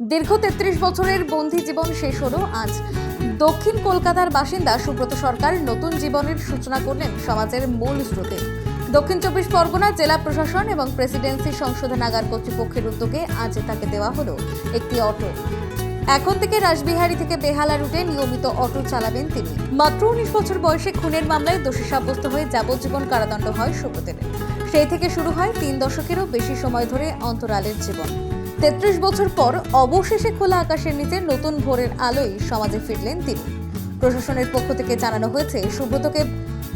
দীর্ঘ তেত্রিশ বছরের বন্দি জীবন শেষ হলো আজ। দক্ষিণ কলকাতার বাসিন্দা সুব্রত সরকার নতুন জীবনের সূচনা করলেন সমাজের মূল স্রোতে। দক্ষিণ চব্বিশ পরগনা জেলা প্রশাসন এবং প্রেসিডেন্সি সংশোধনাগার কর্তৃপক্ষের উদ্যোগে আজ তাকে দেওয়া হলো একটি অটো। এখন থেকে রাসবিহারী থেকে বেহালা রুটে নিয়মিত অটো চালাবেন তিনি। মাত্র উনিশ বছর বয়সে খুনের মামলায় দোষী সাব্যস্ত হয়ে যাবজ্জীবন কারাদণ্ড হয় সুব্রতের। সেই থেকে শুরু হয় তিন দশকেরও বেশি সময় ধরে অন্তরালের জীবন। তেত্রিশ বছর পর অবশেষে খোলা আকাশের নিচে নতুন ভোরের আলোয় সমাজে ফিরলেন তিনি। প্রশাসনের পক্ষ থেকে জানানো হয়েছে, সুব্রতকে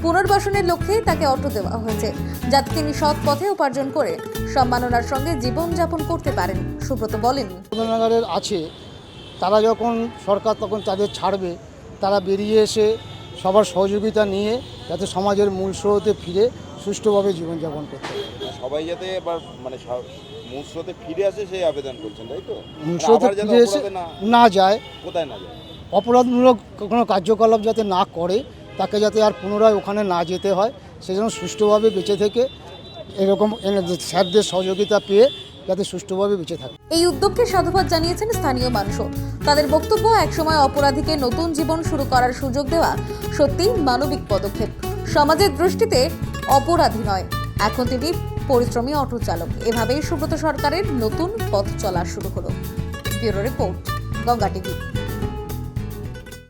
পুনর্বাসনের লক্ষ্যেই তাকে অটো দেওয়া হয়েছে, যাতে তিনি সৎ পথে উপার্জন করে সম্মাননার সঙ্গে জীবনযাপন করতে পারেন। সুব্রত বলেন আছে, তারা যখন সরকার তখন তাদের ছাড়বে, তারা বেরিয়ে এসে সবার সহযোগিতা নিয়ে যাতে সমাজের মূল স্রোতে ফিরে সুষ্ঠুভাবে জীবনযাপন করতে সবাই যাতে এবার মানে মূল স্রোতে ফিরে আসে সেই আবেদন করছেন তাই তো? মূল মানে স্রোতে ফিরে এসে না না যায়। কোথায় না যায়? অপরাধমূলক কোনো কার্যকলাপ যাতে না করে তাকে যাতে আর পুনরায় ওখানে না যেতে হয় সেজন্য সুষ্ঠুভাবে বেঁচে থেকে এরকম স্যারদের সহযোগিতা পেয়ে যাতে সুষ্ঠুভাবে বেঁচে থাকে। এই উদ্যোগকে সাধুবাদ জানিয়েছেন স্থানীয় মানুষ তাদের বক্তব্য, একসময় অপরাধীকে নতুন জীবন শুরু করার সুযোগ দেওয়া সত্যি মানবিক পদক্ষেপ। সমাজের দৃষ্টিতে অপরাধী নয়। এখন তিনি পরিশ্রমী অটো চালক। এভাবেই সুব্রত সরকারের নতুন পথ চলা শুরু হলো। Bureau report, Ganga TV.